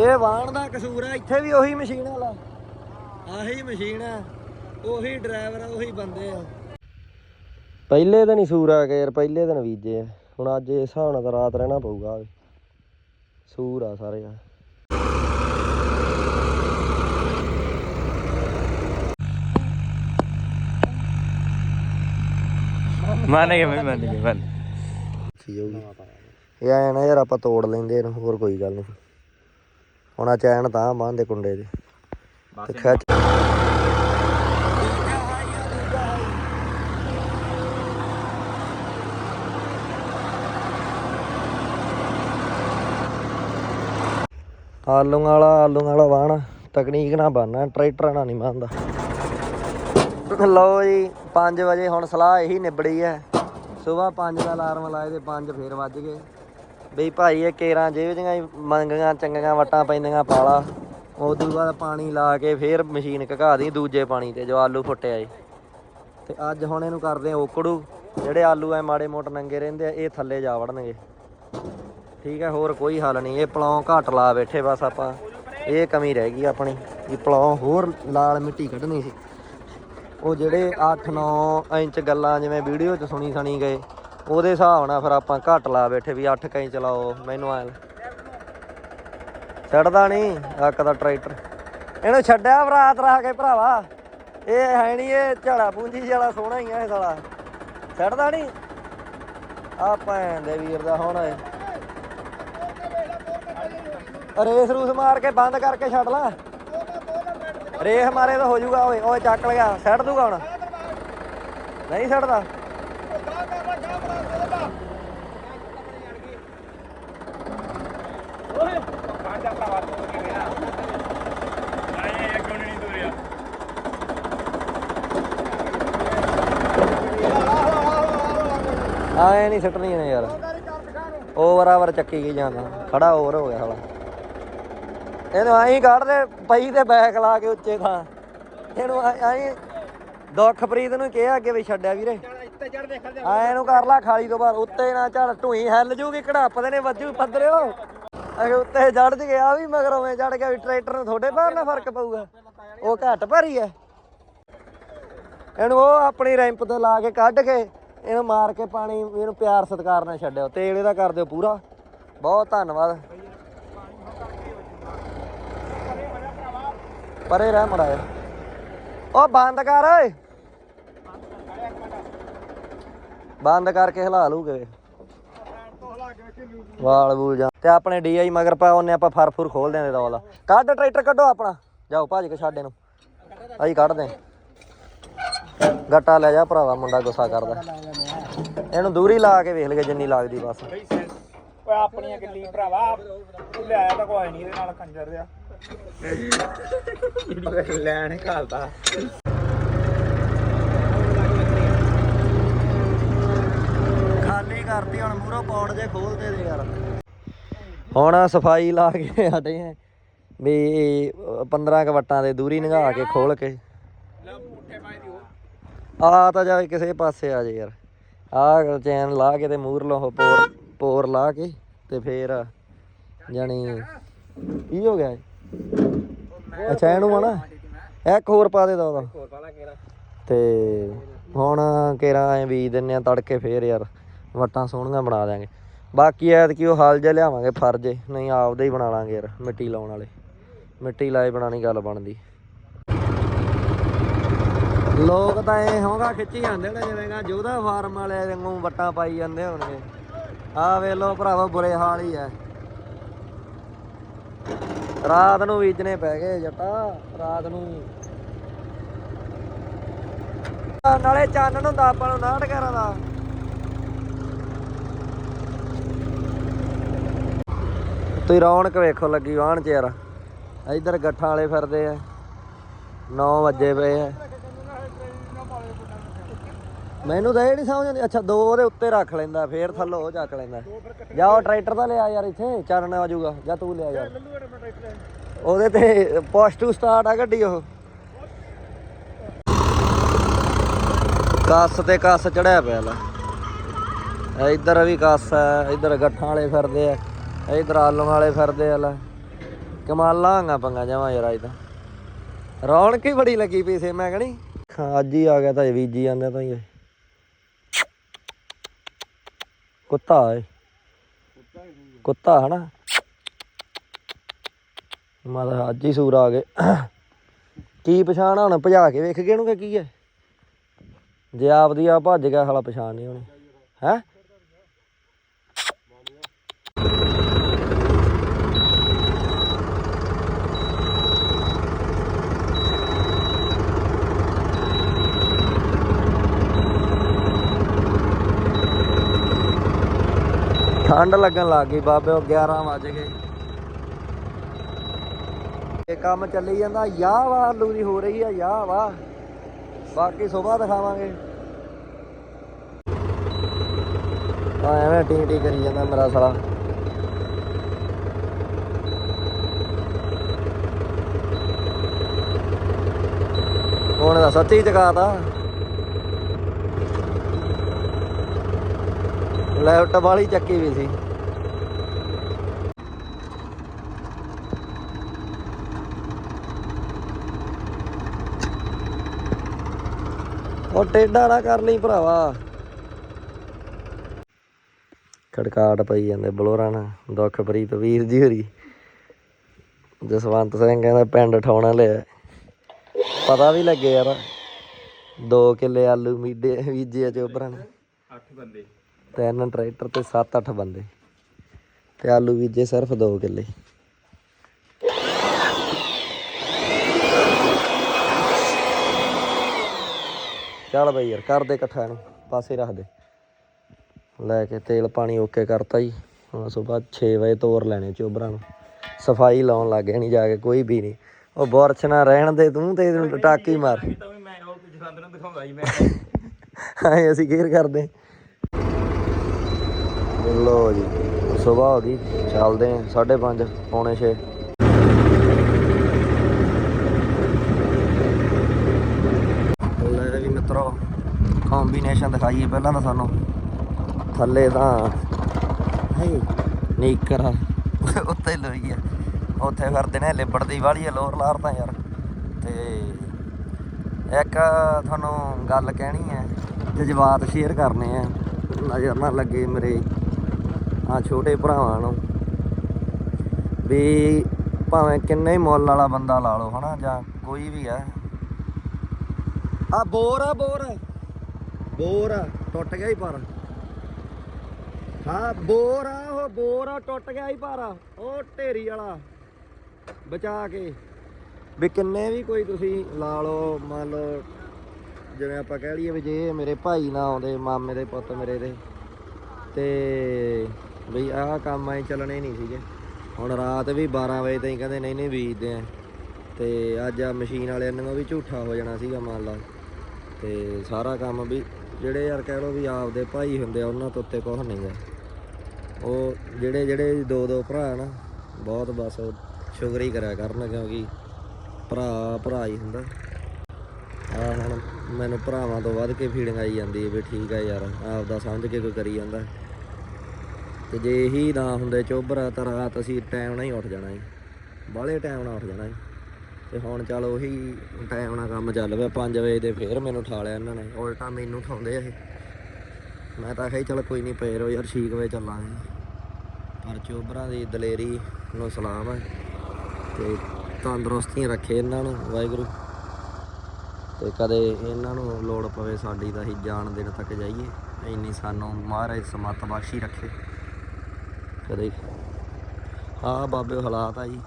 ਇਹ ਵਾਹਣ ਦਾ ਕਸੂਰ ਆ ਇੱਥੇ ਵੀ ਉਹੀ ਮਸ਼ੀਨ ਵਾਲਾ ਆਹੀ ਮਸ਼ੀਨ ਆ ਉਹੀ ਡਰਾਈਵਰ ਆ ਉਹੀ ਬੰਦੇ ਆ। ਪਹਿਲੇ ਦਿਨ ਹੀ ਸੂਰ ਆ ਗਏ ਯਾਰ ਪਹਿਲੇ ਦਿਨ ਬੀਜੇ ਆ। ਹੁਣ ਅੱਜ ਇਸ ਹਿਸਾਬ ਨਾਲ ਤਾਂ ਰਾਤ ਰਹਿਣਾ ਪਊਗਾ ਸੂਰ ਆ ਸਾਰੇ ਆ। ਮੰਨ ਮੈਂ ਮੰਨ ਗਏ ਮੰਨ ਇਹ ਆਇਆ ਨਾ ਯਾਰ ਆਪਾਂ ਤੋੜ ਲੈਂਦੇ ਇਹਨੂੰ ਹੋਰ ਕੋਈ ਗੱਲ ਨਹੀਂ ਹੁਣ ਆ ਚੈਨ ਤਾਂ ਬੰਨਦੇ ਕੁੰਡੇ ਦੇ। ਤੇ ਖਿੱਚ। ਵਾਲਾ ਆਲੂ ਵਾਲਾ ਵਾਹਣ। ਤਕਨੀਕ ਨਾਲ ਬਣਨਾ ਟਰੈਕਟਰ ਨਾਲ ਨਹੀਂ ਬਣਦਾ। ਲਓ ਜੀ 5 ਵਜੇ ਹੁਣ ਸਲਾਹ ਇਹੀ ਨਿਬੜੀ ਹੈ। ਸਵੇਰ 5 ਦਾ ਅਲਾਰਮ ਲਾਏ ਤੇ 5 ਫੇਰ ਵੱਜ ਗਏ। ਬਈ ਭਾਈ ਇਹ ਕੇਰਾਂ ਜਿਹੋ ਜਿਹੀਆਂ ਹੀ ਮੰਗੀਆਂ, ਚੰਗੀਆਂ ਵਟਾਂ ਪੈਂਦੀਆਂ ਪਾਲਾ। ਉਦੋਂ ਬਾਅਦ ਪਾਣੀ ਲਾ ਕੇ ਫੇਰ ਮਸ਼ੀਨ ਘਕਾ ਦੀ, ਦੂਜੇ ਪਾਣੀ ਤੇ ਜੋ ਆਲੂ ਫੁੱਟਿਆ ਏ। ਤੇ ਅੱਜ ਹੁਣ ਇਹਨੂੰ ਕਰਦੇ ਆ ਓਕੜੂ। ਜਿਹੜੇ ਆਲੂ ਐ ਮਾੜੇ ਮੋਟ ਨੰਗੇ ਰਹਿੰਦੇ ਆ, ਇਹ ਥੱਲੇ ਜਾ ਵੜਨਗੇ। ਠੀਕ ਹੈ, ਹੋਰ ਕੋਈ ਹੱਲ ਨਹੀਂ। ਇਹ ਪਲੌਂ ਘੱਟ ਲਾ ਬੈਠੇ ਬਸ ਆਪਾਂ। ਇਹ ਕਮੀ ਰਹਿ ਗਈ ਆਪਣੀ ਇਹ ਪਲੌਂ ਹੋਰ ਲਾਲ ਮਿੱਟੀ ਕੱਢਣੀ ਸੀ। ਉਹ ਜਿਹੜੇ 8-9 ਇੰਚ ਗੱਲਾਂ ਜਿਵੇਂ ਵੀਡੀਓ 'ਚ ਸੁਣੀ ਸਣੀ ਗਏ ਉਹਦੇ ਹਿਸਾਬ ਨਾਲ ਫਿਰ ਆਪਾਂ ਘੱਟ ਲਾ ਬੈਠੇ ਵੀ 8 ਕਈ ਚਲਾਓ, ਮੈਨੂੰ ਐ ਛੱਡਦਾ ਨਹੀਂ ਅੱਕ ਦਾ ਟਰੈਕਟਰ ਇਹਨੂੰ ਛੱਡਿਆ ਬਰਾਤ ਰੱਖ ਕੇ ਭਰਾਵਾ। ਇਹ ਹੈ ਨਹੀਂ ਇਹ ਝਾੜਾ ਪੂੰਜੀ ਵਾਲਾ, ਸੋਹਣਾ ਹੀ ਆ ਇਹ ਸਾਲਾ। ਛੱਡਦਾ ਨਹੀਂ। ਆ ਭੈਣ ਦੇ ਵੀਰ ਦਾ ਹੁਣ ਰੇਸ ਰੂਸ ਮਾਰ ਕੇ ਬੰਦ ਕਰਕੇ ਛੱਡ ਲਾ। ਰੇਸ ਮਾਰੇ ਤਾਂ ਹੋ ਜਾਊਗਾ, ਓਏ ਓਏ ਚੱਕ ਲਿਆ, ਛੱਡ ਦੂਗਾ ਹੁਣ। ਨਹੀਂ ਛੱਡਦਾ। ਆਏ ਨਹੀਂ ਸਿੱਟਣੀ ਨੇ ਯਾਰ। ਓਵਰ ਆਵਰ ਚੱਕੀ ਗਈ ਜਾਂਦਾ ਖੜਾ ਓਵਰ ਹੋ ਗਿਆ ਸਾਲਾ। ਇਹਨੂੰ ਆਈ ਕੱਢਦੇ ਪਈ ਤੇ ਬੈਕ ਲਾ ਕੇ ਉੱਚੇ ਥਾਂ। ਇਹਨੂੰ ਆਈ ਦੁੱਖਪ੍ਰੀਤ ਨੂੰ ਕਿਹਾ ਅੱਗੇ ਵੀ ਛੱਡਿਆ ਵੀਰੇ। ਆਏ ਨੂੰ ਕਰ ਲਾ ਖਾਲੀ ਤੋਂ ਬਾਅਦ। ਉੱਤੇ ਨਾ ਝੜ ਢੂਈ ਹੱਲ ਜੂਗੀ ਕੜਾਪਦੇ ਨੇ, ਵੱਜੂ ਪੱਧਰਿਓ। ਅਗੇ ਉੱਤੇ ਚੜ ਜ ਗਿਆ ਵੀ ਮਗਰ ਉਵੇਂ ਚੜ ਗਿਆ ਵੀ ਟਰੈਕਟਰ ਨੂੰ ਥੋੜੇ ਬਾਹਰ ਨਾਲ ਫ਼ਰਕ ਪਊਗਾ। ਉਹ ਘੱਟ ਭਾਰੀ ਹੈ ਇਹਨੂੰ ਉਹ ਆਪਣੀ ਰੈਂਪ ਤੇ ਲਾ ਕੇ ਕੱਢ ਕੇ ਇਹਨੂੰ ਮਾਰ ਕੇ ਪਾਣੀ, ਇਹਨੂੰ ਪਿਆਰ ਸਤਿਕਾਰ ਨਾਲ ਛੱਡਿਓ। ਤੇਲ ਇਹਦਾ ਕਰ ਦਿਓ ਪੂਰਾ। ਬਹੁਤ ਧੰਨਵਾਦ। ਪਰੇ ਰਹਿ ਮੜਾ ਉਹ ਬੰਦ ਕਰ, ਓਏ। ਬੰਦ ਕਰਕੇ ਹਿਲਾ ਲੂਗੇ ਵਾਲ ਵੂਲ ਜਾ। ਤੇ ਆਪਣੇ ਡੀਆਈ ਮਗਰ ਪਾ ਉਹਨੇ ਆਪਾਂ ਫਰ ਫੁਰ ਖੋਲ ਦਿਆਂਦੇ ਦਾ ਕੱਢ ਟਰੈਕਟਰ ਕੱਢੋ ਆਪਣਾ। ਜਾਓ, ਭੱਜ ਕੇ ਛੱਡ ਇਹਨੂੰ। ਅਸੀਂ ਕੱਢਦੇ ਗੱਟਾ ਲੈ ਜਾ ਭਰਾਵਾ ਮੁੰਡਾ ਗੁੱਸਾ ਕਰਦਾ। ਇਹਨੂੰ ਦੂਰੀ ਲਾ ਕੇ ਵੇਖ ਲਗੇ ਜਿੰਨੀ ਲੱਗਦੀ ਬਸ। ਓਏ ਆਪਣੀਆਂ ਗੱਲੀ ਭਰਾਵਾ ਤੂੰ ਲਿਆਇਆ ਤਾਂ ਕੋਈ ਨਹੀਂ ਇਹਦੇ ਨਾਲ ਕੰਜਰ ਰਿਆ ਲੈਣ ਘਾਲਦਾ ਖਾਲੀ ਕਰਤੀ ਹੁਣ ਮੂਰੋ ਪੌੜ ਜੇ ਖੋਲਦੇ ਦੇ ਯਾਰ। ਹੁਣ ਸਫ਼ਾਈ ਲਾ ਕੇ ਹਟੇ ਆ। ਵੀ 15 ਕ ਵੱਟਾਂ ਦੇ ਦੂਰੀ ਨਗਾ ਕੇ ਖੋਲ ਕੇ। ਆ ਤਾਂ ਜਾ ਕਿਸੇ ਪਾਸੇ ਆ ਜੇ ਯਾਰ। ਆ ਚੈਨ ਲਾ ਕੇ ਤੇ ਮੂਰ ਲੋ ਪੋਰ ਪੋਰ ਲਾ ਕੇ ਤੇ ਫੇਰ ਜਾਣੀ ਕੀ ਹੋ ਗਿਆ? ਇਹ? ਅੱਛਾ, ਇਹਨੂੰ ਆ ਨਾ। ਇੱਕ ਹੋਰ ਪਾ ਦੇ ਦਾ ਉਹਦਾ। ਤੇ ਹੁਣ ਕੇਰਾ ਐ ਬੀਜ ਦਿੰਨੇ ਆ ਤੜਕੇ ਫੇਰ ਯਾਰ, ਵਟਾਂ ਸੋਹਣੀਆਂ ਬਣਾ ਦਿਆਂਗੇ। ਬਾਕੀ ਐਤਕੀ ਉਹ ਹਾਲ ਜੇ ਲਿਆਵਾਂਗੇ ਫਰਜੇ ਨਹੀਂ ਆਪਦੇ ਹੀ ਬਣਾ ਲਾਂਗੇ ਯਾਰ, ਮਿੱਟੀ ਲਾਉਣ ਵਾਲੇ। ਮਿੱਟੀ ਲਾਏ ਬਣਾਣੀ ਗੱਲ ਬਣਦੀ। ਲੋਕ ਤਾਂ ਐ ਹੋਗਾ ਖਿੱਚੀ ਜਾਂਦੇ ਨੇ ਜਿਵੇਂਗਾ ਜੋਧਾ ਫਾਰਮ ਵਾਲੇ ਵਾਂਗੂ ਵਟਾਂ ਪਾਈ ਜਾਂਦੇ ਹੋਣਗੇ। ਆ ਵੇ ਲੋ ਭਰਾਵਾ, ਬੁਰੇ ਹਾਲ ਹੀ ਐ ਰਾਤ ਨੂੰ ਬੀਜਣੇ ਪੈ ਗਏ ਜੱਟਾ, ਰਾਤ ਨੂੰ। ਨਾਲੇ ਚਾਨਣ ਹੁੰਦਾ ਆਪਾਂ ਨੂੰ ਨਾਟ ਕਰਾਂ ਦਾ। ਤੁਸੀਂ ਰੌਣਕ ਵੇਖੋ ਲੱਗੀ ਵਾਹਣ ਚ ਯਾਰ ਇੱਧਰ ਗੱਠਾਂ ਵਾਲੇ ਫਿਰਦੇ ਆ। 9 ਵਜੇ ਪਏ ਆ। ਮੈਨੂੰ ਤਾਂ ਇਹ ਨਹੀਂ ਸਮਝ ਆਉਂਦੀ। ਅੱਛਾ ਦੋ ਉਹਦੇ ਉੱਤੇ ਰੱਖ ਲੈਂਦਾ ਫੇਰ ਥੱਲੋਂ ਉਹ ਚੱਕ ਲੈਂਦਾ। ਜਾ ਉਹ ਟਰੈਕਟਰ ਤਾਂ ਲਿਆ ਯਾਰ ਇੱਥੇ ਚਾਨਣ ਆ ਜਾਊਗਾ ਜਾਂ ਤੂੰ ਲਿਆ ਯਾਰ। ਉਹਦੇ ਤੇ ਪੁਸ਼ ਟੂ ਸਟਾਰਟ ਆ ਗੱਡੀ ਉਹ। ਕੱਸ ਤੇ ਕੱਸ ਚੜਿਆ ਪਿਆ ਲੈ। ਇੱਧਰ ਵੀ ਕੱਸ ਹੈ ਇੱਧਰ ਗੱਠਾਂ ਵਾਲੇ ਫਿਰਦੇ ਆ ਇੱਧਰ ਆਲੂਆਂ ਵਾਲੇ ਫਿਰਦੇ ਆ ਲੈ। ਕਮਾਲਾਂ ਆਂਗਾ ਪੰਗਾ ਜਾਵਾਂ ਯਾਰ ਅੱਜ ਤਾਂ। ਰੌਣਕ ਹੀ ਬੜੀ ਲੱਗੀ ਪਈ ਸੀ ਮੈਂ ਕਹਣੀ ਅੱਜ ਹੀ ਆ ਗਿਆ ਤਾਂ ਬੀਜੀ ਜਾਂਦੇ ਤਾਂ ਹੀ ਇਹ। ਕੁੱਤਾ ਏ ਕੁੱਤਾ ਹਨਾ। ਮਾਦਾ ਅੱਜ ਹੀ ਸੂਰ ਆ ਗਏ। ਕੀ ਪਛਾਣ ਹੁਣ? ਭਜਾ ਕੇ ਵੇਖ ਗਏ ਨੂੰ ਕਿ ਕੀ ਹੈ ਜੇ ਆਪਦੀ ਆ, ਭੱਜ ਗਿਆ, ਸਾਲਾ ਪਛਾਣ ਨਹੀਂ ਹੋਣੀ। ਹੈ? ਠੰਡ ਲੱਗਣ ਲੱਗ ਗਈ ਬਾਬੇ, ਉਹ 11 ਵਜ ਗਏ। ਇਹ ਕੰਮ ਚੱਲੀ ਜਾਂਦਾ, ਯਾਹ ਵਾ ਆਲੂ ਹੋ ਰਹੀ ਆ, ਯਾਹ ਵਾ ਬਾਕੀ ਸਵੇਰ ਦਿਖਾਵਾਂਗੇ। ਆ ਐਵੇਂ ਟੀ ਟੀ ਕਰੀ ਜਾਂਦਾ ਮੇਰਾ ਸਾਲਾ। ਹੁਣ ਦਾ ਸੱਚੀ ਚਕਾਤਾ ਲੈਪਟਾਪ ਵਾਲੀ ਚੱਕੀ ਵੀ ਸੀ। ਉਹ ਟੇਡਾ ਨਾ ਕਰ ਲਈ ਭਰਾਵਾ। ਖੜਕਾਟ ਪਈ ਜਾਂਦੇ ਬਲੋਰਾਂ ਨਾਲ, ਦੁੱਖ ਪ੍ਰੀਤ ਵੀਰ ਜੀ ਹੋਰੀ। ਜਸਵੰਤ ਸਿੰਘ ਕਹਿੰਦਾ ਪਿੰਡ ਠਾਉਣਾ ਲਿਆ। ਪਤਾ ਵੀ ਲੱਗੇ ਯਾਰ 2 ਕਿੱਲੇ ਆਲੂ ਮੀਡੇ, ਬੀਜੇ ਆ ਚੋਬਰਾਂ ਨੇ। 8 ਬੰਦੇ। ਤਿੰਨ ਟਰੈਕਟਰ ਤੇ 7-8 ਬੰਦੇ। ਤੇ ਆਲੂ ਬੀਜੇ ਸਿਰਫ 2 ਕਿੱਲੇ। ਚੱਲ ਬਈ ਯਾਰ ਕਰ ਦੇ ਇਕੱਠਾ ਨੂੰ ਪਾਸੇ ਰੱਖ ਦੇ। ਲੈ ਕੇ ਤੇਲ ਪਾਣੀ ਓਕੇ ਕਰਤਾ ਜੀ। ਹੁਣ ਸਵੇਰ 6 ਵਜੇ ਤੋਰ ਲੈਣੇ ਚੋਬਰਾਂ ਨੂੰ। ਸਫ਼ਾਈ ਲਾਉਣ ਲੱਗ ਗਏ ਨਹੀਂ ਜਾ ਕੇ ਕੋਈ ਵੀ ਨਹੀਂ ਉਹ ਬੁਰਛ ਨਾ ਰਹਿਣ ਦੇ ਤੂੰ ਤੇ ਇਹਨੂੰ ਟਾਕੀ ਮਾਰ। ਹਾਂ ਅਸੀਂ ਕੇਅਰ ਕਰਦੇ। ਲੋ ਜੀ ਸਵੇਰ ਹੋ ਗਈ ਚੱਲਦੇ ਆਂ 5:30 ਪੌਣੇ 6 ਲੈ ਵੀ ਮਿੱਤਰੋ ਕੰਬੀਨੇਸ਼ਨ ਦਿਖਾਈਏ ਪਹਿਲਾਂ ਤਾਂ ਸਾਨੂੰ। ਥੱਲੇ ਤਾਂ ਹੈ ਨੀਕਰ ਆ, ਉੱਤੇ ਲੋਈ ਆ। ਉੱਥੇ ਫਿਰਦੇ ਨੇ ਲਿਬੜ ਦੀ ਵਾਲੀ ਆ ਲੋਰ ਲਾਰ ਤਾਂ ਯਾਰ। ਤੇ ਇੱਕ ਤੁਹਾਨੂੰ ਗੱਲ ਕਹਿਣੀ ਹੈ ਜਜ਼ਬਾਤ ਸ਼ੇਅਰ ਕਰਨੇ ਆ। ਨਜ਼ਰ ਨਾ ਲੱਗੇ ਮੇਰੇ ਆ ਛੋਟੇ ਭਰਾਵਾਂ ਨੂੰ। ਵੀ ਭਾਵੇਂ ਕਿੰਨੇ ਹੀ ਮੁੱਲ ਵਾਲਾ ਬੰਦਾ ਲਾ ਲਓ, ਹਨਾ, ਜਾਂ ਕੋਈ ਵੀ ਆ ਆ ਬੋਰ ਆ, ਬੋਰ। ਬੋਰ ਆ, ਟੁੱਟ ਗਿਆ ਹੀ ਪਰ। ਹਾਂ, ਬੋਰ ਆ, ਉਹ ਬੋਰ ਆ, ਟੁੱਟ ਗਿਆ ਹੀ ਪਰ ਉਹ ਢੇਰੀ ਵਾਲਾ। ਬਚਾ ਕੇ। ਵੀ ਕਿੰਨੇ ਵੀ ਕੋਈ ਤੁਸੀਂ ਲਾ ਲਓ, ਮੰਨ ਲਓ, ਜਿਵੇਂ ਆਪਾਂ ਕਹਿ ਲਈਏ ਵੀ ਜੇ ਮੇਰੇ ਭਾਈ ਨਾ ਆਉਂਦੇ, ਮਾਮੇ ਦੇ ਪੁੱਤ ਮੇਰੇ ਦੇ, ਤੇ ਬਈ ਆਹ ਕੰਮ ਐ ਚੱਲਣੇ ਨਹੀਂ ਸੀਗੇ। ਹੁਣ ਰਾਤ ਵੀ 12 ਵਜੇ ਤਾਈਂ ਕਹਿੰਦੇ ਨਹੀਂ ਨਹੀਂ ਬੀਜਦੇ ਆ। ਤੇ ਅੱਜ ਆ ਮਸ਼ੀਨ ਵਾਲਿਆਂ ਨੂੰ ਵੀ ਝੂਠਾ ਹੋ ਜਾਣਾ ਸੀਗਾ ਮੰਨ ਲਾ। ਤੇ ਸਾਰਾ ਕੰਮ ਵੀ ਜਿਹੜੇ ਯਾਰ ਕਹਿ ਲਓ ਵੀ ਆਪਦੇ ਭਾਈ ਹੁੰਦੇ ਆ, ਉਹਨਾਂ ਤੋਂ ਉੱਤੇ ਕੁਝ ਨਹੀਂ ਗਾ ਉਹ ਜਿਹੜੇ ਜਿਹੜੇ ਦੋ ਦੋ ਭਰਾ ਨਾ, ਬਹੁਤ ਬਸ ਸ਼ੁਕਰੀ ਕਰਿਆ ਕਰਨ ਕਿਉਂਕਿ ਭਰਾ ਭਰਾ ਹੀ ਹੁੰਦਾ। ਆ ਹੁਣ ਮੈਨੂੰ ਭਰਾਵਾਂ ਤੋਂ ਵੱਧ ਕੇ ਫੀਲਿੰਗ ਆਈ ਜਾਂਦੀ ਹੈ ਵੀ ਠੀਕ ਹੈ ਯਾਰ, ਆਪਦਾ ਸਮਝ ਕੇ ਕੋਈ ਕਰੀ ਜਾਂਦਾ। ਤੇ ਜੇ ਇਹੀ ਨਾ ਹੁੰਦੇ ਚੋਬਰਾ ਤਾਂ ਰਾਤ ਅਸੀਂ ਟਾਈਮ ਨਾਲ ਹੀ ਉੱਠ ਜਾਣਾ ਜੀ। ਬਾਹਲੇ ਟਾਈਮ ਨਾਲ ਉੱਠ ਜਾਣਾ ਜੀ। ਤੇ ਹੁਣ ਚੱਲ ਉਹੀ ਟਾਈਮ ਨਾਲ ਕੰਮ ਚੱਲ ਪਿਆ 5 ਵਜੇ ਦੇ ਫੇਰ ਮੈਨੂੰ ਠਾ ਲਿਆ ਇਹਨਾਂ ਨੇ। ਉਲਟਾ ਮੈਨੂੰ ਠਾਉਂਦੇ ਆ ਇਹ। ਮੈਂ ਤਾਂ ਆਖਿਆ ਚੱਲ ਕੋਈ ਨਹੀਂ ਪਏ ਰਹੋ ਯਾਰ 6 ਵਜੇ ਚੱਲਾਂਗੇ। ਪਰ ਚੋਬਰਾਂ ਦੀ ਦਲੇਰੀ ਨੂੰ ਸਲਾਮ ਹੈ ਤੇ ਤੰਦਰੁਸਤੀਆਂ ਰੱਖੇ ਇਹਨਾਂ ਨੂੰ, ਵਾਹਿਗੁਰੂ। ਤੇ ਕਦੇ ਇਹਨਾਂ ਨੂੰ ਲੋੜ ਪਵੇ ਸਾਡੀ, ਤਾਂ ਅਸੀਂ ਜਾਣ ਦੇਣ ਤੱਕ ਜਾਈਏ। ਇੰਨੀ ਸਾਨੂੰ ਮਹਾਰਾਜ ਸਮਤ ਬਖਸ਼ੀ ਰੱਖੇ। ਕਦੇ। ਆ ਬਾਬੇ, ਹਾਲਾਤ ਆ ਜੀ।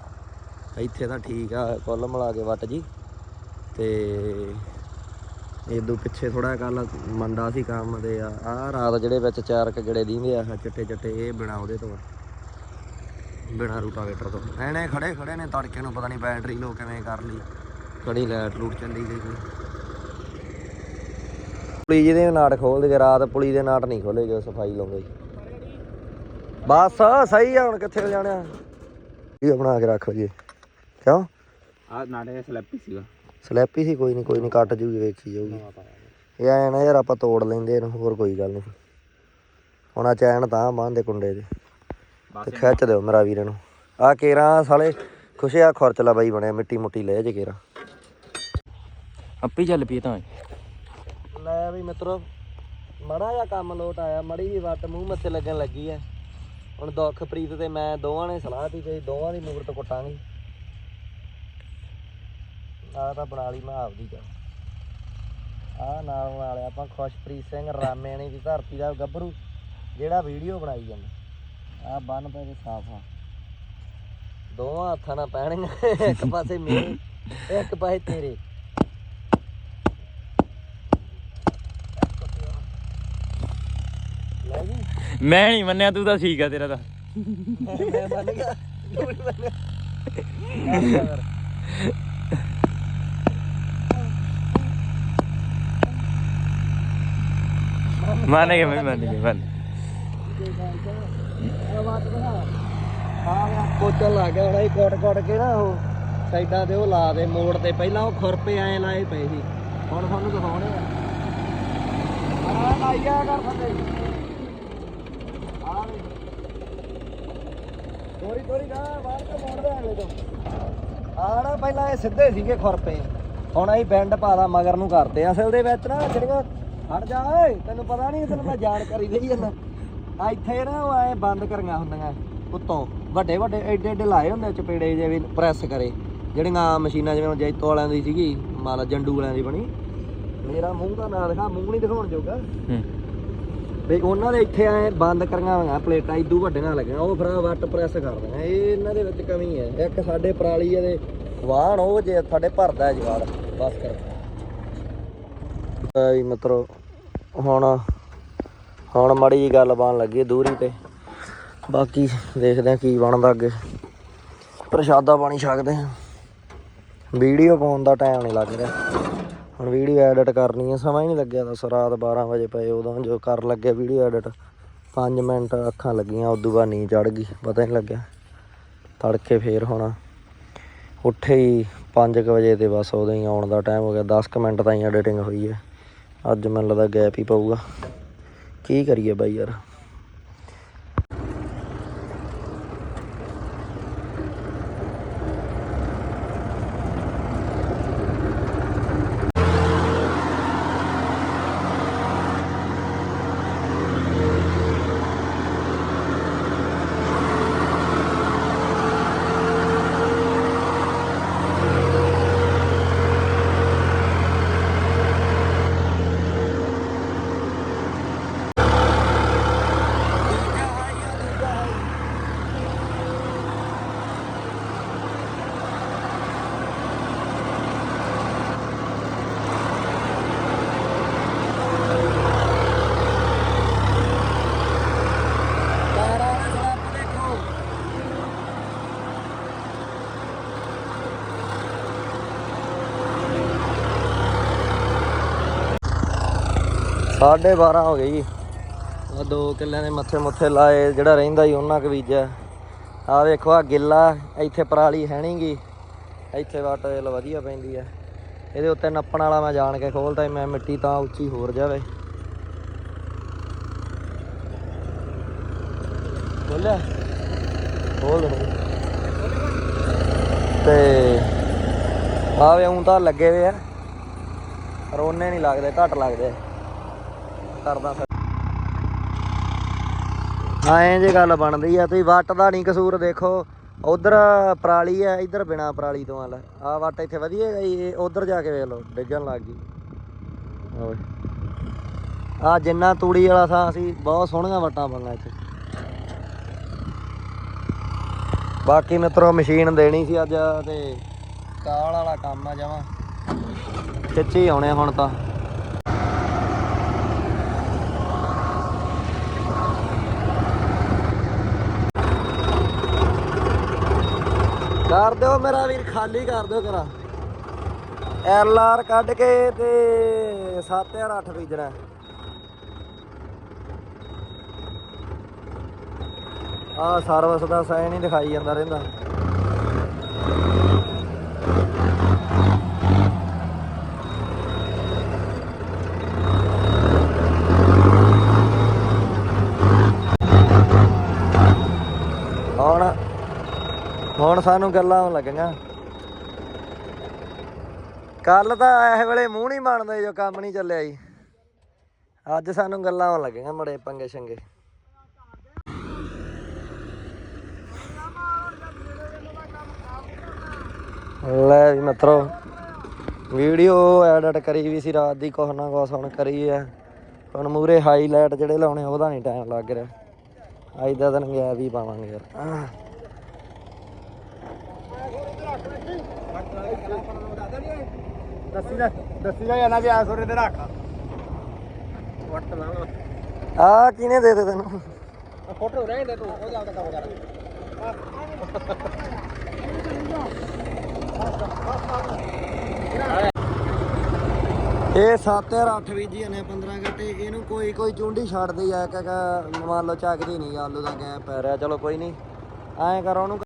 ਇੱਥੇ ਤਾਂ ਠੀਕ ਆ, ਕੁੱਲ ਮਿਲਾ ਕੇ ਵੱਟ ਜੀ। ਤੇ ਇਦੋਂ ਪਿੱਛੇ ਥੋੜਾ ਕੱਲ ਮੰਦਾ ਸੀ ਕੰਮ ਦੇ ਆ ਆ ਰਾਤ ਜਿਹੜੇ ਵਿੱਚ ਚਾਰ ਕ ਗੜੇ ਦੀਂਦੇ ਆ ਚਿੱਟੇ ਚਿੱਟੇ, ਇਹ ਬਿਨਾ ਉਹਦੇ ਤੋਂ, ਬਿਨਾ ਰੂਟਾਵੇਟਰ ਤੋਂ। ਐਨੇ ਖੜੇ ਖੜੇ ਨੇ ਤੜਕੇ ਨੂੰ, ਪਤਾ ਨਹੀਂ ਬੈਟਰੀ ਲੋ ਕਿਵੇਂ ਕਰ ਲਈ। ਕੜੀ ਲਾਈਟ ਲੂਟ ਚੱਲੀ ਗਈ ਪੁਲੀ ਜਿਹਦੇ ਨਾਟ ਖੋਲਦੇ ਗਏ ਰਾਤ ਪੁਲੀ ਦੇ ਨਾਟ ਨਹੀਂ ਖੋਲੇ ਜਦੋਂ ਸਫ਼ਾਈ ਲਾਉਂਦੇ ਸੀ। ਬਸ ਸਹੀ ਆ ਹੁਣ ਕਿੱਥੇ ਜਾਣਾ? ਇਹ ਬਣਾ ਕੇ ਰੱਖੋ ਜੀ ਕਿਉਂ? ਆ ਨਾੜੇ ਸਲੈਪੀ ਸੀਗਾ। ਸਲੈਪੀ ਸੀ ਕੋਈ ਨਹੀਂ ਕੋਈ ਨਹੀਂ ਕੱਟ ਜੂਗੀ ਵੇਖੀ ਜਾਊਗੀ। ਇਹ ਐ ਨਾ ਯਾਰ ਆਪਾਂ ਤੋੜ ਲੈਂਦੇ ਇਹਨੂੰ ਹੋਰ ਕੋਈ ਗੱਲ ਨਹੀਂ। ਹੁਣ ਆ ਚੈਨ ਤਾਂ ਬੰਨਦੇ ਕੁੰਡੇ ਦੇ। ਤੇ ਖਿੱਚ ਦਿਓ ਮੇਰਾ ਵੀਰ ਨੂੰ ਆ ਕੇਰਾਂ ਸਾਲੇ ਖੁਸ਼ਿਆ ਖੁਰਚਲਾ ਬਾਈ ਬਣਿਆ ਮਿੱਟੀ ਮੁੱਟੀ ਲੈ ਜੇ ਕੇਰਾ। ਅੱਪੀ ਚੱਲ ਪਈ ਤਾਂ। ਲੈ ਵੀ ਮਿੱਤਰੋ ਮੜਾ ਜਿਹਾ ਕੰਮ ਲੋਟ ਆਇਆ ਮੜੀ ਜੀ ਵੱਟ ਮੂੰਹ ਮੱਥੇ ਲੱਗਣ ਲੱਗੀ ਐ। ਹੁਣ ਦੁੱਖਪ੍ਰੀਤ ਤੇ ਮੈਂ ਦੋਵਾਂ ਨੇ ਸਲਾਹ ਦੀ ਤੇ ਦੋਵਾਂ ਦੀ ਮੂਰਤ ਕੁੱਟਾਂਗੇ। ਆ ਤਾਂ ਬਣਾ ਲਈ ਮੈਂ ਆਪਦੀ ਜਾ ਆ ਨਾਲ ਬਣਾ ਲਿਆ ਆਪਾਂ ਖੁਸ਼ਪ੍ਰੀਤ ਸਿੰਘ ਰਾਮੇਣੀ ਦੀ ਧਰਤੀ ਦਾ ਗੱਭਰੂ, ਜਿਹੜਾ ਵੀਡੀਓ ਬਣਾਈ ਜਾਂਦਾ। ਆ ਬੰਨ ਪੈ ਕੇ ਸਾਫ਼ ਆ। ਦੋਵਾਂ ਹੱਥਾਂ ਨਾਲ ਪੈਣਗੇ ਇੱਕ ਪਾਸੇ ਮੇਰੇ, ਇੱਕ ਪਾਸੇ ਤੇਰੇ ਲੈ ਜੀ ਮੈਂ ਨਹੀਂ ਮੰਨਿਆ, ਤੂੰ ਤਾਂ ਠੀਕ ਆ, ਤੇਰਾ ਤਾਂ। ਮੈਂ ਮੰਨ ਗਿਆ ਤੂੰ ਵੀ ਮੰਨ ਮੰਨ ਗਿਆ ਮੈਂ ਮੰਨ ਗਿਆ। ਮੰਨ ਕੋਚਲ ਲੱਗ ਗਿਆ ਹੁਣ ਕੋਟ ਕੋਟ ਕੇ ਨਾ ਉਹ ਸਾਈਡਾਂ ਤੇ ਉਹ ਲਾ ਦੇ, ਮੋੜ ਤੇ ਪਹਿਲਾਂ ਉਹ ਖੁਰਪੇ ਐ ਲਾਏ ਪਏ ਸੀ। ਹੁਣ ਤੁਹਾਨੂੰ ਦਿਖਾਉਣੇ ਆ। ਆ ਲਾਈਆ ਕਰ ਫੰਦੇ ਆ ਵੇ ਤੋਰੀ ਤੋਰੀ ਨਾ, ਬਾਹਰ ਤੋਂ ਮੋੜ ਅਗਲੇ ਤੋਂ। ਆ ਪਹਿਲਾਂ ਇਹ ਸਿੱਧੇ ਸੀਗੇ ਖੁਰਪੇ। ਹੁਣ ਅਸੀਂ ਬੈਂਡ ਪਾਦਾ ਮਗਰ ਨੂੰ ਕਰਦੇ ਅਸਲ ਦੇ ਵਿੱਚ ਨਾ, ਜਿਹੜੀਆਂ ਹਟ ਜਾ, ਓਏ, ਤੈਨੂੰ ਪਤਾ ਨਹੀਂ ਤੈਨੂੰ ਮੈਂ ਜਾਣਕਾਰੀ ਦੇਈ ਜਾਂਦਾ। ਆ ਇੱਥੇ ਨਾ ਉਹ ਐ ਬੰਦ ਕਰੀਆਂ ਹੁੰਦੀਆਂ, ਉੱਤੋਂ। ਵੱਡੇ ਵੱਡੇ ਐਡੇ ਐਡੇ ਲਾਏ ਹੁੰਦੇ ਚਪੇੜੇ ਜੇ ਵੀ ਪ੍ਰੈਸ ਕਰੇ। ਜਿਹੜੀਆਂ ਮਸ਼ੀਨਾਂ ਜਿਵੇਂ ਜੈਤੋ ਵਾਲਿਆਂ ਦੀ ਸੀਗੀ ਮਾਲਾ ਜੰਡੂ ਵਾਲਿਆਂ ਦੀ ਬਣੀ। ਮੇਰਾ ਮੂੰਹ ਦਾ ਨਾਂ ਦਿਖਾ, ਮੂੰਹ ਨਹੀਂ ਦਿਖਾਉਣ ਜੋਗਾ। ਵੀ ਉਹਨਾਂ ਦੇ ਇੱਥੇ ਐ ਬੰਦ ਕਰੀਆਂ ਹੋਈਆਂ ਪਲੇਟਾਂ ਇਦੂ ਵੱਡੀਆਂ ਲੱਗੀਆਂ, ਉਹ ਫਿਰ ਵੱਟ ਪ੍ਰੈਸ ਕਰਦੀਆਂ ਇਹ ਇਹਨਾਂ ਦੇ ਵਿੱਚ ਕਮੀ ਹੈ। ਇੱਕ ਸਾਡੇ ਪਰਾਲੀ ਇਹਦੇ ਵਾਹਣ, ਉਹ ਜੇ ਸਾਡੇ ਭਰਦਾ ਹੈ ਜਵਾੜ ਬਸ ਕਰ। ਆਈ ਮਤਰੋ, ਹੁਣ ਹੁਣ ਮਾੜੀ ਜੀ ਗੱਲ ਬਣ ਲੱਗੀ ਦੂਰੀ ਤੇ। ਬਾਕੀ ਦੇਖਦੇ ਆ ਕੀ ਬਣਦਾ ਅੱਗੇ। ਪ੍ਰਸ਼ਾਦਾ ਪਾਣੀ ਛਕਦੇ ਆ ਵੀਡੀਓ ਪਾਉਣ ਦਾ ਟਾਈਮ ਨਹੀਂ ਲੱਗ ਰਿਹਾ। ਹੁਣ ਵੀਡੀਓ ਐਡਿਟ ਕਰਨੀ ਹੈ ਸਮਾਂ ਹੀ ਨਹੀਂ ਲੱਗਿਆ ਤਾਂ ਰਾਤ 12 ਵਜੇ ਪਏ ਉਦੋਂ ਜੋ ਕਰ ਲੱਗਿਆ ਵੀਡੀਓ ਐਡਿਟ 5 ਮਿੰਟ ਅੱਖਾਂ ਲੱਗੀਆਂ, ਉਦੋਂ ਬਾਅਦ ਨੀਂਦ ਚੜ ਗਈ, ਪਤਾ ਨਹੀਂ ਲੱਗਿਆ। ਤੜਕੇ ਫੇਰ ਹੋਣਾ। ਉੱਠੇ ਹੀ 5 ਵਜੇ ਤੇ ਬਸ ਉਦੋਂ ਹੀ ਆਉਣ ਦਾ ਟਾਈਮ ਹੋ ਗਿਆ 10 ਕੁ ਮਿੰਟ ਤਾਂ ਹੀ ਐਡੀਟਿੰਗ ਹੋਈ ਹੈ। ਅੱਜ ਮੈਨੂੰ ਲੱਗਦਾ ਗੈਪ ਹੀ ਪਊਗਾ। ਕੀ ਕਰੀਏ ਬਾਈ ਯਾਰ? ਸਾਢੇ 12 ਹੋ ਗਏ ਜੀ। ਆ ਦੋ ਕਿੱਲਿਆਂ ਦੇ ਮੱਥੇ ਮੁੱਥੇ ਲਾਏ ਜਿਹੜਾ ਰਹਿੰਦਾ ਹੀ ਉਹਨਾਂ ਕੁ ਬੀਜਿਆ। ਆ ਵੇਖੋ ਆ ਗਿੱਲਾ ਇੱਥੇ ਪਰਾਲੀ ਹੈ ਨਹੀਂਗੀ ਇੱਥੇ ਵੱਟ ਵੇਲ ਵਧੀਆ ਪੈਂਦੀ ਆ। ਇਹਦੇ ਉੱਤੇ ਨੱਪਣ ਵਾਲਾ ਮੈਂ ਜਾਣ ਕੇ ਖੋਲਦਾ ਮੈਂ ਮਿੱਟੀ ਤਾਂ ਉੱਚੀ ਹੋਰ ਜਾਵੇ। ਖੋਲਿਆ? ਖੋਲ ਤੇ ਆਵੇ ਉਂ ਤਾਂ ਲੱਗੇ ਵੇ ਆ। ਪਰ ਉਹਨੇ ਨਹੀਂ ਲੱਗਦੇ ਘੱਟ ਲੱਗਦੇ। ਕਰਦਾ ਫਿਰ। ਐਂ ਜੇ ਗੱਲ ਬਣਦੀ ਆ, ਤੁਸੀਂ ਵੱਟ ਦਾ ਨਹੀਂ ਕਸੂਰ ਦੇਖੋ। ਉਧਰ ਪਰਾਲੀ ਆ, ਇੱਧਰ ਬਿਨਾ ਪਰਾਲੀ ਤੋਂ ਆਲ ਆ ਵੱਟ ਇੱਥੇ ਵਧੀਆ ਹੈਗਾ ਇਹ ਉਧਰ ਜਾ ਕੇ ਵੇਖ ਲਓ, ਡਿੱਗਣ ਲੱਗ ਗਈ। ਓਏ। ਆ ਜਿੰਨਾ ਤੂੜੀ ਵਾਲਾ ਥਾਂ ਸੀ, ਬਹੁਤ ਸੋਹਣੀਆਂ ਵੱਟਾਂ ਪਾਈਆਂ ਇੱਥੇ। ਬਾਕੀ ਮਿੱਤਰੋ, ਮਸ਼ੀਨ ਦੇਣੀ ਸੀ ਅੱਜ ਤੇ ਕਾਲ ਵਾਲਾ ਕੰਮ ਆ ਜਾਵਾਂ ਖਿੱਚੀ ਆਉਣੇ ਹੁਣ ਤਾਂ। ਕਰ ਦਿਓ ਮੇਰਾ ਵੀਰ, ਖਾਲੀ ਕਰ ਦਿਓ ਕਰਾ ਐਲ ਆਰ ਕੱਢ ਕੇ ਤੇ 7008 ਬੀਜਣਾ ਆ ਸਰਵਿਸ ਦਾ ਸਾਈਨ ਹੀ ਦਿਖਾਈ ਜਾਂਦਾ ਰਹਿੰਦਾ। ਹੁਣ ਸਾਨੂੰ ਗੱਲਾਂ ਆਉਣ ਲੱਗੀਆਂ। ਕੱਲ ਤਾਂ ਇਹ ਵੇਲੇ ਮੂੰਹ ਨਹੀਂ ਮੰਨਦੇ ਜੋ ਕੰਮ ਨਹੀਂ ਚੱਲਿਆ ਜੀ। ਅੱਜ ਸਾਨੂੰ ਗੱਲਾਂ ਆਉਣ ਲੱਗੀਆਂ ਮੜੇ ਪੰਗੇ ਛੰਗੇ। ਲੈ ਵੀ ਮਿੱਤਰੋ, ਵੀਡੀਓ ਐਡਿਟ ਕਰੀ ਵੀ ਸੀ, ਰਾਤ ਦੀ ਕੁਛ ਨਾ ਕੁਛ ਹੁਣ ਕਰੀ ਆ। ਹੁਣ ਮੂਰੇ ਹਾਈਲਾਈਟ ਜਿਹੜੇ ਲਾਉਣੇ ਉਹਦਾ ਨਹੀਂ ਟਾਈਮ ਲੱਗ ਰਿਹਾ। ਅੱਜ ਦਾ ਦਿਨ ਗਿਆ ਵੀ ਪਾਵਾਂਗੇ ਯਾਰ। ਦੱਸੀ ਦਾ ਦੱਸੀ ਦਾ ਜਾਨਾ ਵੀ ਆ ਸੋਰੇ ਤੇ ਰੱਖ ਵੱਟ ਲਾ ਆਹ ਕਿਹਨੇ ਦੇ ਦੇ ਤੈਨੂੰ? ਫੋਟੋ ਰਹਿਣ ਦੇ ਤੂੰ ਉਹ ਜਾ ਕੇ ਕੰਮ ਕਰ। ਇਹ 7 ਔਰ 8 ਬੀਜੀ ਨੇ 15 ਘੰਟੇ ਇਹਨੂੰ ਕੋਈ ਕੋਈ ਚੁੰਡੀ ਛੱਡਦੀ ਆ ਕਿ ਕਿ ਮੰਨ ਲਓ ਚੱਕਦੀ ਨਹੀਂ ਆਲੂ ਦਾ ਗੈਪ ਪੈ ਰਿਹਾ ਚਲੋ ਕੋਈ ਨਹੀਂ ਐਂ ਕਰ ਉਹਨੂੰ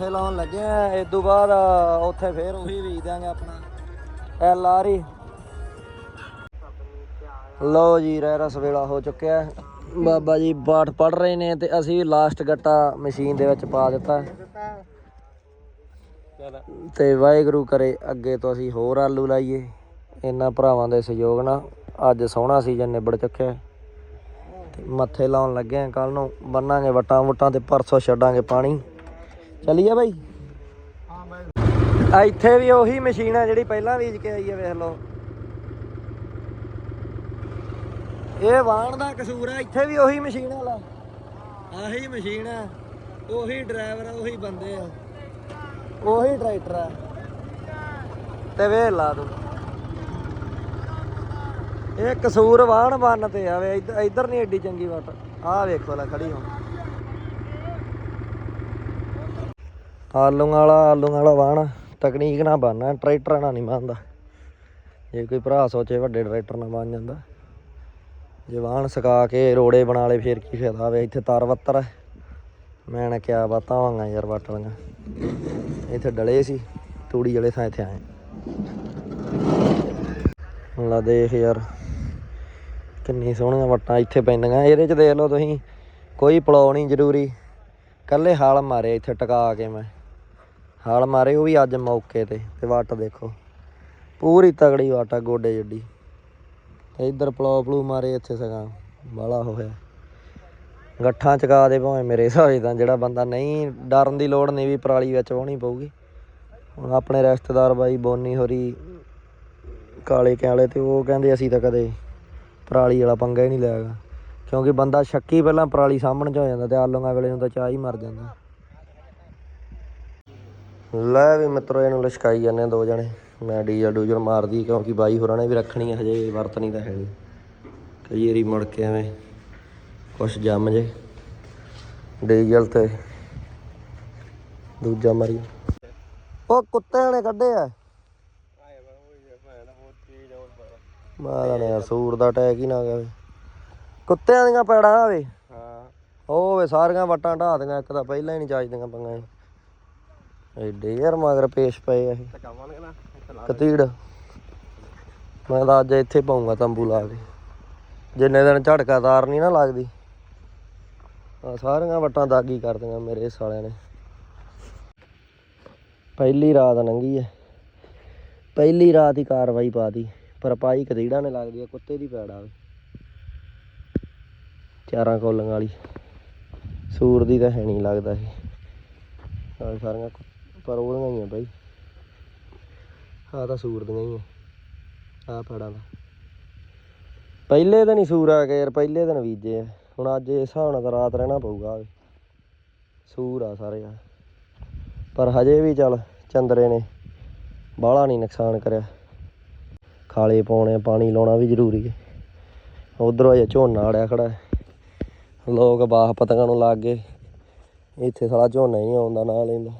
ਤੇ ਮੱਥੇ ਲਾਉਣ ਲੱਗੇ ਆ ਇਸ ਤੋਂ ਬਾਅਦ ਉੱਥੇ ਫੇਰ ਉਹੀ ਬੀਜ ਦਾਂਗੇ ਆਪਣਾ। ਐਲ ਆਰ ਹੀ ਲਓ ਜੀ, ਰਹਿ ਰਸ ਵੇਲਾ ਹੋ ਚੁੱਕਿਆ। ਬਾਬਾ ਜੀ ਬਾਠ ਪੜ ਰਹੇ ਨੇ ਤੇ ਅਸੀਂ ਲਾਸਟ ਗੱਟਾ ਮਸ਼ੀਨ ਦੇ ਵਿੱਚ ਪਾ ਦਿੱਤਾ। ਤੇ ਵਾਹਿਗੁਰੂ ਕਰੇ ਅੱਗੇ ਤੋਂ ਅਸੀਂ ਹੋਰ ਆਲੂ ਲਾਈਏ। ਇਹਨਾਂ ਭਰਾਵਾਂ ਦੇ ਸਹਿਯੋਗ ਨਾਲ ਅੱਜ ਸੋਹਣਾ ਸੀਜ਼ਨ ਨਿਬੜ ਚੁੱਕਿਆ ਤੇ ਮੱਥੇ ਲਾਉਣ ਲੱਗੇ ਆ ਕੱਲ ਨੂੰ। ਬੰਨਾਂਗੇ ਵਟਾਂ ਵਟਾਂ ਤੇ ਪਰਸੋਂ ਛੱਡਾਂਗੇ ਪਾਣੀ। ਚੱਲੀਏ ਬਾਈ? ਹਾਂ ਮੈਂ ਇੱਥੇ ਵੀ ਉਹੀ ਮਸ਼ੀਨ ਆ ਜਿਹੜੀ ਪਹਿਲਾਂ ਬੀਜ ਕੇ ਆਈ ਆ ਵੇਖ ਲਓ। ਇਹ ਵਾਣ ਦਾ ਕਸੂਰ ਆ ਇੱਥੇ ਵੀ ਉਹੀ ਮਸ਼ੀਨ ਵਾਲਾ ਆਹੀ ਮਸ਼ੀਨ ਆ ਉਹੀ ਡਰਾਈਵਰ ਆ ਉਹੀ ਬੰਦੇ ਆ। ਉਹੀ ਟਰੈਕਟਰ ਆ। ਤੇ ਵੇ ਲਾ ਦੂੰ ਇਹ ਕਸੂਰ ਵਾਣ ਬੰਨ ਤੇ ਆਵੇ ਇੱਧਰ ਨਹੀਂ ਏਡੀ ਚੰਗੀ ਵਟ। ਆਹ ਵੇਖੋ ਲੈ ਖੜੀ ਹੁਣ ਆਲੂ ਵਾਲਾ ਆਲੂ ਵਾਲਾ ਵਾਹਣ, ਤਕਨੀਕ ਨਾਲ ਬਣਨਾ, ਟਰੈਕਟਰ ਨਾਲ ਨਹੀਂ ਬਣਦਾ। ਜੇ ਕੋਈ ਭਰਾ ਸੋਚੇ ਵੱਡੇ ਟਰੈਕਟਰ ਨਾਲ ਬਣ ਜਾਂਦਾ। ਜੇ ਵਾਹਣ ਸਕਾ ਕੇ ਰੋੜੇ ਬਣਾ ਲਏ, ਫੇਰ ਕੀ ਫਾਇਦਾ ਵੇ? ਇੱਥੇ ਤਾਰ ਵੱਤਰ ਹੈ ਮੈਂ ਨਾ ਕਿਆ ਬਾਤਾਂ ਵਾਂਗਾ ਯਾਰ, ਵੱਟ ਇੱਥੇ ਡਲੇ ਸੀ, ਤੂੜੀ ਵਾਲੇ ਥਾਂ ਇੱਥੇ ਆਏ। ਲਾ ਦੇਖ ਯਾਰ ਕਿੰਨੀ ਸੋਹਣੀਆਂ ਵੱਟਾਂ ਇੱਥੇ ਪੈਂਦੀਆਂ। ਇਹਦੇ ਚ ਦੇਖ ਲਓ ਤੁਸੀਂ, ਕੋਈ ਪਲਾਉ ਨਹੀਂ ਜ਼ਰੂਰੀ। ਕੱਲੇ ਹਾਲ ਮਾਰੇ ਇੱਥੇ ਟਿਕਾ ਕੇ ਮੈਂ। ਹਾਲ ਮਾਰੇ, ਉਹ ਵੀ ਅੱਜ ਮੌਕੇ ਤੇ ਤੇ ਵੱਟ ਦੇਖੋ। ਪੂਰੀ ਤਗੜੀ ਵੱਟ ਆ, ਗੋਡੇ ਜੱਡੀ। ਤੇ ਇੱਧਰ ਪਲੋ ਪਲੂ ਮਾਰੇ ਇੱਥੇ ਸਗਾ ਬਾਲਾ ਹੋਇਆ। ਗੱਠਾਂ ਚਕਾ ਦੇ ਭਾਵੇਂ ਮੇਰੇ ਹਿਸਾਬ ਤਾਂ, ਜਿਹੜਾ ਬੰਦਾ ਨਹੀਂ, ਡਰਨ ਦੀ ਲੋੜ ਨਹੀਂ ਵੀ ਪਰਾਲੀ ਵਿੱਚ ਵਾਹਣੀ ਪਊਗੀ। ਹੁਣ ਆਪਣੇ ਰਿਸ਼ਤੇਦਾਰ ਬਾਈ ਬੋਨੀ ਹੋਰੀ, ਕਾਲੇ ਕਾਲੇ ਤੇ ਉਹ ਕਹਿੰਦੇ ਅਸੀਂ ਤਾਂ ਕਦੇ ਪਰਾਲੀ ਵਾਲਾ ਪੰਗਾ ਹੀ ਨਹੀਂ ਲਿਆਗਾ। ਕਿਉਂਕਿ ਬੰਦਾ ਸ਼ੱਕੀ ਪਹਿਲਾਂ ਪਰਾਲੀ ਸਾਹਮਣੇ ਚ ਹੋ ਜਾਂਦਾ ਤੇ ਆਲੂਆਂ ਵੇਲੇ ਨੂੰ ਤਾਂ ਚਾਹ ਹੀ ਮਰ ਜਾਂਦਾ। ਲੈ ਵੀ ਮਿੱਤਰੋ ਇਹਨੂੰ ਲਸ਼ਕਾਈ ਜਾਂਦੇ ਆ ਦੋ ਜਣੇ। ਮੈਂ ਡੀਜ਼ਲ ਡੂਜਲ ਮਾਰਦੀ ਕਿਉਂਕਿ ਬਾਈ ਹੋਰਾਂ ਨੇ ਵੀ ਰੱਖਣੀ ਹੈ ਹਜੇ ਵਰਤਣੀ ਤਾਂ ਹੈ ਨਹੀਂ। ਕਈ ਵਾਰੀ ਮੁੜ ਕੇ ਐਵੇਂ ਕੁਛ ਜੰਮ ਜੇ। ਡੀਜ਼ਲ ਤੇ ਦੂਜਾ ਮਰੀ। ਉਹ ਕੁੱਤਿਆਂ ਨੇ ਕੱਢੇ ਆ। ਮਾਰਾ ਨੇ ਸੂਰ ਦਾ ਅਟੈਕ ਹੀ ਨਾ ਗਿਆ ਕੁੱਤਿਆਂ ਦੀਆਂ ਪੈੜਾਂ ਆਵੇ ਹਾਂ। ਉਹ ਵੇ ਸਾਰੀਆਂ ਵਟਾਂ ਢਾ ਦੀਆਂ ਇੱਕ ਤਾਂ ਪਹਿਲਾਂ ਹੀ ਨਹੀਂ ਚਾਜਦੀਆਂ ਪੰਗਾਂ ਇਹ। ਐਡੇ ਯਾਰ ਮਗਰ ਪੇਸ਼ ਪਏ ਆ ਇਹ। ਕਤੀੜ। ਮੈਂ ਤਾਂ ਅੱਜ ਇੱਥੇ ਪਾਉਂਗਾ ਤੰਬੂ ਲਾ ਕੇ। ਜਿੰਨੇ ਦਿਨ ਝਟਕਾ ਤਾਰ ਨਹੀਂ ਨਾ ਲੱਗਦੀ। ਆ ਸਾਰੀਆਂ ਵਟਾਂ ਦਾਗੀ ਕਰਦੀਆਂ ਮੇਰੇ ਸਾਲਿਆਂ ਨੇ। ਪਹਿਲੀ ਰਾਤ ਲੰਘੀ ਐ। ਪਹਿਲੀ ਰਾਤ ਹੀ ਕਾਰਵਾਈ ਪਾਤੀ ਪਰ ਪਾਈ ਕਤੀੜਾਂ ਨੇ ਲੱਗਦੀ ਆ ਕੁੱਤੇ ਦੀ ਪੈੜ ਆਵੇ ਚਾਰਾਂ ਕੋਲਾਂ ਵਾਲੀ। ਸੂਰ ਦੀ ਤਾਂ ਹੈ ਨਹੀਂ ਲੱਗਦਾ ਇਹ। ਆਹ ਸਾਰੀਆਂ ਪਰ ਉਹਦੀਆਂ ਹੀ ਆ ਬਾਈ। ਆ ਤਾਂ ਸੂਰ ਦੀਆਂ ਹੀ ਆ। ਆ ਪੜਾ ਦਾ ਪਹਿਲੇ ਦਿਨ ਹੀ ਸੂਰ ਆ ਗਏ ਯਾਰ, ਪਹਿਲੇ ਦਿਨ ਬੀਜੇ ਆ। ਹੁਣ ਅੱਜ ਇਸ ਹਿਸਾਬ ਨਾਲ ਤਾਂ ਰਾਤ ਰਹਿਣਾ ਪਊਗਾ ਆਹ ਸੂਰ ਆ ਸਾਰੇ ਆ। ਪਰ ਹਜੇ ਵੀ ਚੱਲ, ਚੰਦਰੇ ਨੇ ਬਾਹਲਾ ਨਹੀਂ ਨੁਕਸਾਨ ਕਰਿਆ। ਖਾਲੇ ਪਾਉਣੇ ਪਾਣੀ ਲਾਉਣਾ ਵੀ ਜ਼ਰੂਰੀ ਹੈ ਉਧਰੋਂ ਅਜੇ ਝੋਨਾ ਅੜਿਆ ਖੜਾ ਹੈ। ਲੋਕ ਬਾਹ ਪਤੰਗਾਂ ਨੂੰ ਲੱਗ ਗਏ। ਇੱਥੇ ਸਾਲਾ ਝੋਨਾ ਹੀ ਨਹੀਂ ਆਉਂਦਾ, ਨਾ ਲੈਂਦਾ।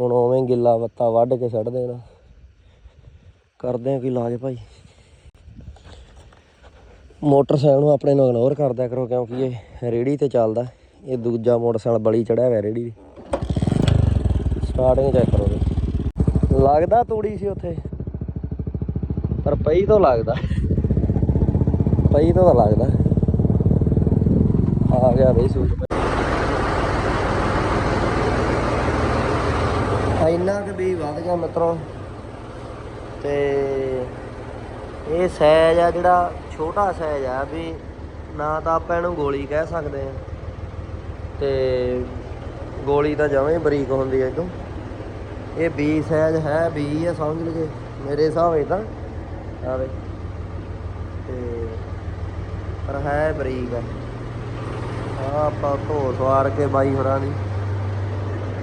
ਹੁਣ ਉਵੇਂ ਗਿੱਲਾ ਵੱਤਾ ਵੱਢ ਕੇ ਛੱਡ ਦੇਣਾ। ਕਰਦੇ ਆ ਕੀ ਇਲਾਜ ਭਾਈ। ਮੋਟਰਸਾਈਕਲ ਨੂੰ ਆਪਣੇ ਨੂੰ ਇਗਨੋਰ ਕਰਦਿਆ ਕਰੋ ਕਿਉਂਕਿ ਇਹ ਰੇੜੀ ਤੇ ਚੱਲਦਾ। ਇਹ ਦੂਜਾ ਮੋਟਰਸਾਈਕਲ ਬਲੀ ਚੜਿਆ ਹੋਇਆ ਰੇੜੀ ਦੀ। ਸਟਾਰਟਿੰਗ ਚੈੱਕ ਕਰੋ ਲੱਗਦਾ ਤੂੜੀ ਸੀ ਉੱਥੇ। ਪਰ ਪਈ ਤੋਂ ਲੱਗਦਾ। ਪਈ ਤੋਂ ਤਾਂ ਲੱਗਦਾ। ਆ ਗਿਆ ਬਈ ਸੂਟ। ਇੰਨਾ ਕੁ ਵੀ ਵੱਧ ਗਿਆ ਮਿੱਤਰੋ। ਤੇ ਇਹ ਸਾਈਜ਼ ਆ ਜਿਹੜਾ ਛੋਟਾ ਸਾਈਜ਼ ਆ ਵੀ ਨਾ ਤਾਂ ਆਪਾਂ ਇਹਨੂੰ ਗੋਲੀ ਕਹਿ ਸਕਦੇ ਆ। ਤੇ ਗੋਲੀ ਤਾਂ ਜਮਾਂ ਬਰੀਕ ਹੁੰਦੀ ਹੈ ਇਦੋਂ ਇਹ ਬੀ ਸਾਈਜ਼ ਹੈ ਬੀ ਆ ਸਮਝ ਲਈਏ, ਮੇਰੇ ਹਿਸਾਬ ਨਾਲ ਤਾਂ। ਆਵੇ ਤੇ ਪਰ ਹੈ ਬਰੀਕ ਆ। ਆ ਆਪਾਂ ਧੋ ਸਵਾਰ ਕੇ ਬਾਈ ਹੋਰਾਂ ਦੀ।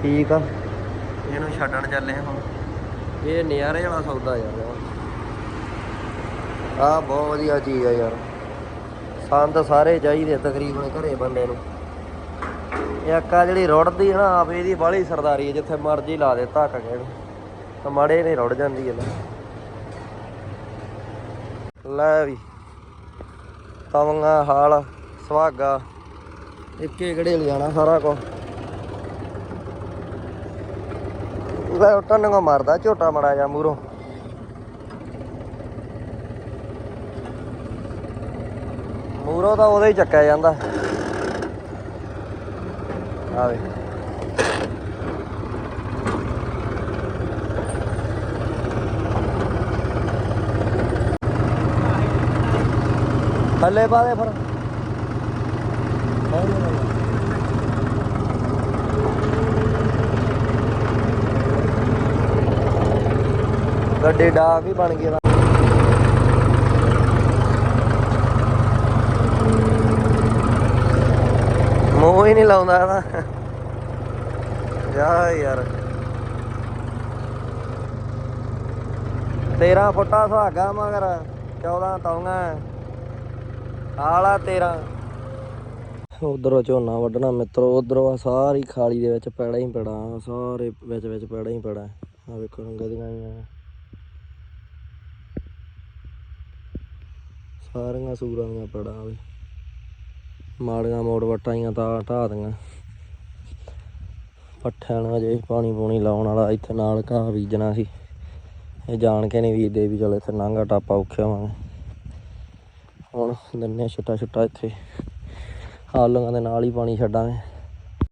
ਠੀਕ ਆ। ਇਹਨੂੰ ਛੱਡਣ ਚੱਲੇ ਹੁਣ। ਇਹ ਨਿਆਰੇ ਵਾਲਾ ਸੌਦਾ ਯਾਰ। ਆ ਬਹੁਤ ਵਧੀਆ ਚੀਜ਼ ਆ ਯਾਰ। ਸੰਦ ਸਾਰੇ ਚਾਹੀਦੇ ਤਕਰੀਬਨ ਘਰੇ ਬੰਦੇ ਨੂੰ। ਇਹ ਅੱਕਾ ਜਿਹੜੀ ਰੁੜਦੀ ਹੈ ਨਾ, ਆਪ ਇਹਦੀ ਬਾਹਲੀ ਸਰਦਾਰੀ ਹੈ ਜਿੱਥੇ ਮਰਜ਼ੀ ਲਾ ਦੇ, ਧੱਕ ਕੇ ਤਾਂ ਮਾੜੇ ਨਹੀਂ ਰੁੜ ਜਾਂਦੀ ਹੈ ਲੈ ਲੈ ਵੀ। ਤਵੰਗਾ, ਹਾਲ, ਸੁਹਾਗਾ। ਇੱਕੇ ਘੜੇ ਲਿਆਣਾ ਸਾਰਾ ਕੁਝ ਲੈ ਉੱਟਣ ਮਾਰਦਾ, ਝੋਟਾ ਮੜਾ ਜਾ ਮੂਰੋਂ ਮੂਰੋਂ ਤਾਂ ਉਹਦੇ ਹੀ ਚੱਕਿਆ ਜਾਂਦਾ। ਆਵੇ ਥੱਲੇ ਪਾ ਦੇ ਫਿਰ। ਗੱਡੀ ਡਾਕ ਹੀ ਬਣ ਗਈ ਮੂੰਹ ਹੀ ਨਹੀਂ ਲਾਉਂਦਾ ਇਹਦਾ। ਯਾ ਯਾਰ। 13 ਫੁੱਟਾ ਸੁਹਾਗਾ ਮਗਰ 14 ਤੌਂਗਾ। ਆਲਾ 13 ਉਧਰੋਂ ਝੋਨਾ ਵੱਢਣਾ ਮਿੱਤਰੋ, ਉਧਰੋਂ ਆ ਸਾਰੀ ਖਾਲੀ ਦੇ ਵਿੱਚ ਪੈੜਾ ਹੀ ਪੈੜਾ ਸਾਰੇ ਵਿੱਚ ਵਿੱਚ ਪੈੜਾ ਹੀ ਪੈੜਾ ਆ ਵੇਖੋ ਰੰਗਾਂ ਦੀਆਂ ਆਈਆਂ। ਸਾਰੀਆਂ ਸੂਰਾਂ ਦੀਆਂ ਪੈੜਾਂ ਵੇ। ਮਾੜੀਆਂ ਮੋੜ ਵਟਾਈਆਂ ਤਾਂ ਢਾਹ ਦੀਆਂ। ਪੱਠਿਆਂ ਨੂੰ ਅਜੇ ਪਾਣੀ ਪੂਣੀ ਲਾਉਣ ਵਾਲਾ ਇੱਥੇ ਨਾਲ ਘਾਹ ਬੀਜਣਾ ਸੀ। ਇਹ ਜਾਣ ਕੇ ਨਹੀਂ ਬੀਜਦੇ ਵੀ ਚਲ ਇੱਥੇ ਨਾਂਗਾ ਟਾਪਾ ਔਖੇ ਹੋਵਾਂਗੇ। ਹੁਣ ਦਿੰਨੇ ਛਿੱਟਾ ਛਿੱਟਾ ਇੱਥੇ। ਆਲੂਆਂ ਦੇ ਨਾਲ ਹੀ ਪਾਣੀ ਛੱਡਾਂਗੇ।